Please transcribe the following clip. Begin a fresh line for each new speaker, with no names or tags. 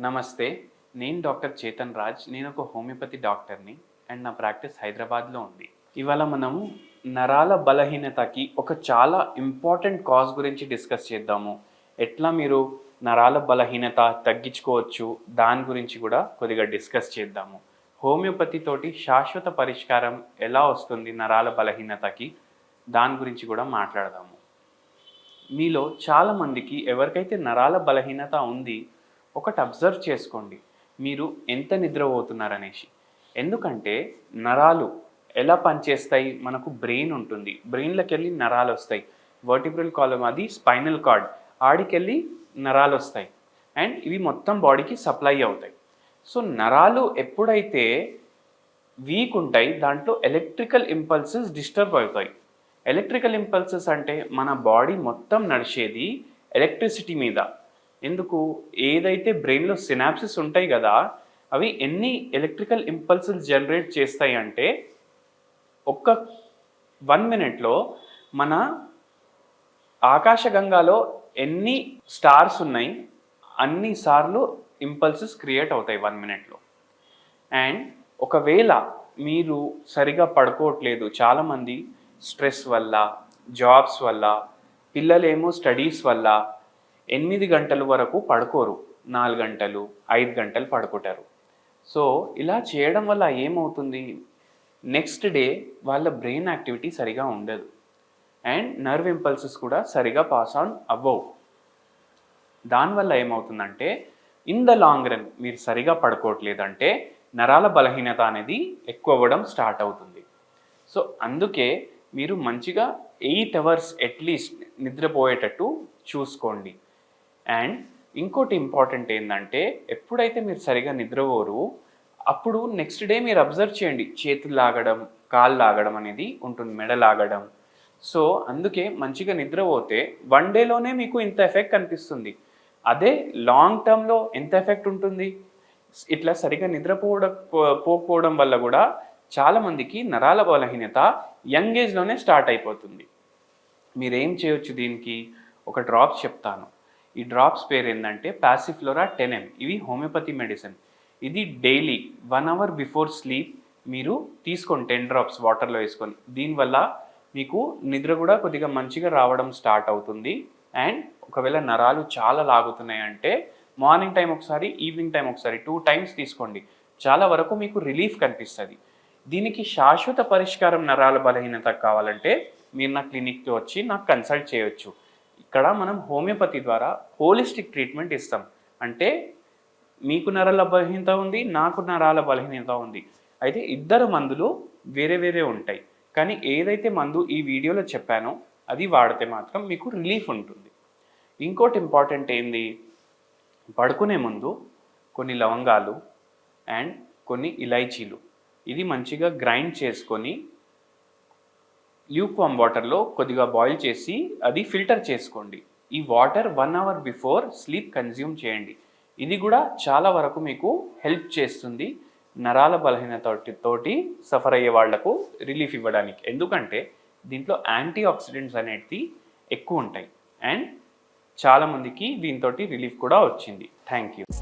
నమస్తే నేను డాక్టర్ చేతన్ రాజ్. నేను ఒక హోమియోపతి డాక్టర్ని అండ్ నా ప్రాక్టీస్ హైదరాబాద్లో ఉంది. ఇవాళ మనము నరాల బలహీనతకి ఒక చాలా ఇంపార్టెంట్ కాజ్ గురించి డిస్కస్ చేద్దాము. ఎట్లా మీరు నరాల బలహీనత తగ్గించుకోవచ్చు? దాని గురించి కూడా కొద్దిగా డిస్కస్ చేద్దాము. హోమియోపతి తోటి శాశ్వత పరిష్కారం ఎలా వస్తుంది నరాల బలహీనతకి? దాని గురించి కూడా మాట్లాడదాము. మీలో చాలామందికి ఎవరికైతే నరాల బలహీనత ఉంది ఒకటి అబ్జర్వ్ చేసుకోండి. మీరు ఎంత నిద్రపోతున్నారనేసి. ఎందుకంటే నరాలు ఎలా పనిచేస్తాయి? మనకు బ్రెయిన్ ఉంటుంది. బ్రెయిన్లోకి వెళ్ళి నరాలు వస్తాయి. వర్టిబ్రల్ కాలం అది స్పైనల్ కార్డ్. ఆడికెళ్ళి నరాలు వస్తాయి. అండ్ ఇవి మొత్తం బాడీకి సప్లై అవుతాయి. సో నరాలు ఎప్పుడైతే వీక్ ఉంటాయి దాంట్లో ఎలక్ట్రికల్ ఇంపల్సెస్ డిస్టర్బ్ అవుతాయి. ఎలక్ట్రికల్ ఇంపల్సెస్ అంటే మన బాడీ మొత్తం నడిచేది ఎలక్ట్రిసిటీ మీద. ఎందుకు? ఏదైతే బ్రెయిన్లో సినాప్సిస్ ఉంటాయి కదా అవి ఎన్ని ఎలక్ట్రికల్ ఇంపల్సెస్ జనరేట్ చేస్తాయి అంటే ఒక్క వన్ మినిట్లో మన ఆకాశగంగాలో ఎన్ని స్టార్స్ ఉన్నాయి అన్ని సార్లు ఇంపల్సెస్ క్రియేట్ అవుతాయి వన్ మినిట్లో. అండ్ ఒకవేళ మీరు సరిగా పడుకోవట్లేదు చాలామంది స్ట్రెస్ వల్ల జాబ్స్ వల్ల పిల్లలేమో స్టడీస్ వల్ల ఎనిమిది గంటల వరకు పడుకోరు. నాలుగు గంటలు ఐదు గంటలు పడుకుంటారు. సో ఇలా చేయడం వల్ల ఏమవుతుంది? నెక్స్ట్ డే వాళ్ళ బ్రెయిన్ యాక్టివిటీ సరిగా ఉండదు. అండ్ నర్వ్ ఇంపల్సెస్ కూడా సరిగా పాస్ ఆన్ అవ్వవు. దానివల్ల ఏమవుతుందంటే ఇన్ ద లాంగ్ రన్ మీరు సరిగా పడుకోవట్లేదంటే నరాల బలహీనత అనేది ఎక్కువ అవ్వడం స్టార్ట్ అవుతుంది. సో అందుకే మీరు మంచిగా ఎయిట్ అవర్స్ అట్లీస్ట్ నిద్రపోయేటట్టు చూసుకోండి. అండ్ ఇంకోటి ఇంపార్టెంట్ ఏంటంటే ఎప్పుడైతే మీరు సరిగా నిద్రపోరు అప్పుడు నెక్స్ట్ డే మీరు అబ్జర్వ్ చేయండి. చేతులు లాగడం కాళ్ళు లాగడం అనేది ఉంటుంది మెడ లాగడం. సో అందుకే మంచిగా నిద్రపోతే వన్ డేలోనే మీకు ఇంత ఎఫెక్ట్ కనిపిస్తుంది. అదే లాంగ్ టర్మ్లో ఎంత ఎఫెక్ట్ ఉంటుంది? ఇట్లా సరిగా నిద్రపోవడం పోకపోవడం వల్ల కూడా చాలామందికి నరాల బలహీనత యంగ్ ఏజ్లోనే స్టార్ట్ అయిపోతుంది. మీరేం చేయొచ్చు దీనికి? ఒక డ్రాప్స్ చెప్తాను. ఈ డ్రాప్స్ పేరు ఏంటంటే పాసిఫ్లోరా టెనెమ్ ఇవి హోమియోపతి మెడిసిన్ ఇది daily one hour before sleep మీరు తీసుకోండి టెన్ డ్రాప్స్ వాటర్లో వేసుకొని దీనివల్ల మీకు నిద్ర కూడా కొద్దిగా మంచిగా రావడం స్టార్ట్ అవుతుంది. అండ్ ఒకవేళ నరాలు చాలా లాగుతున్నాయి అంటే మార్నింగ్ టైం ఒకసారి ఈవినింగ్ టైం ఒకసారి టూ టైమ్స్ తీసుకోండి. చాలా వరకు మీకు రిలీఫ్ కనిపిస్తుంది. దీనికి శాశ్వత పరిష్కారం నరాల బలహీనత కావాలంటే మీరు నా క్లినిక్కి వచ్చి నాకు కన్సల్ట్ చేయొచ్చు. ఇక్కడ మనం హోమియోపతి ద్వారా హోలిస్టిక్ ట్రీట్మెంట్ ఇస్తాం. అంటే మీకు నరాల బలహీనత ఉంది నాకు నరాల బలహీనత ఉంది. అయితే ఇద్దరు మందులు వేరే వేరే ఉంటాయి. కానీ ఏదైతే మందు ఈ వీడియోలో చెప్పానో అది వాడితే మాత్రం మీకు రిలీఫ్ ఉంటుంది. ఇంకోటి ఇంపార్టెంట్ ఏంది? పడుకునే ముందు కొన్ని లవంగాలు అండ్ కొన్ని ఇలైచీలు. ఇది మంచిగా గ్రైండ్ చేసుకొని ల్యూక్ వామ్ వాటర్లో కొద్దిగా బాయిల్ చేసి అది ఫిల్టర్ చేసుకోండి. ఈ water one hour before sleep consume చేయండి. ఇది కూడా చాలా వరకు మీకు హెల్ప్ చేస్తుంది నరాల బలహీనత తోటి- తోటి సఫర్ అయ్యే వాళ్ళకు రిలీఫ్ ఇవ్వడానికి. ఎందుకంటే దీంట్లో యాంటీ ఆక్సిడెంట్స్ అనేటివి ఎక్కువ ఉంటాయి. అండ్ చాలామందికి దీంతో రిలీఫ్ కూడా వచ్చింది. Thank you.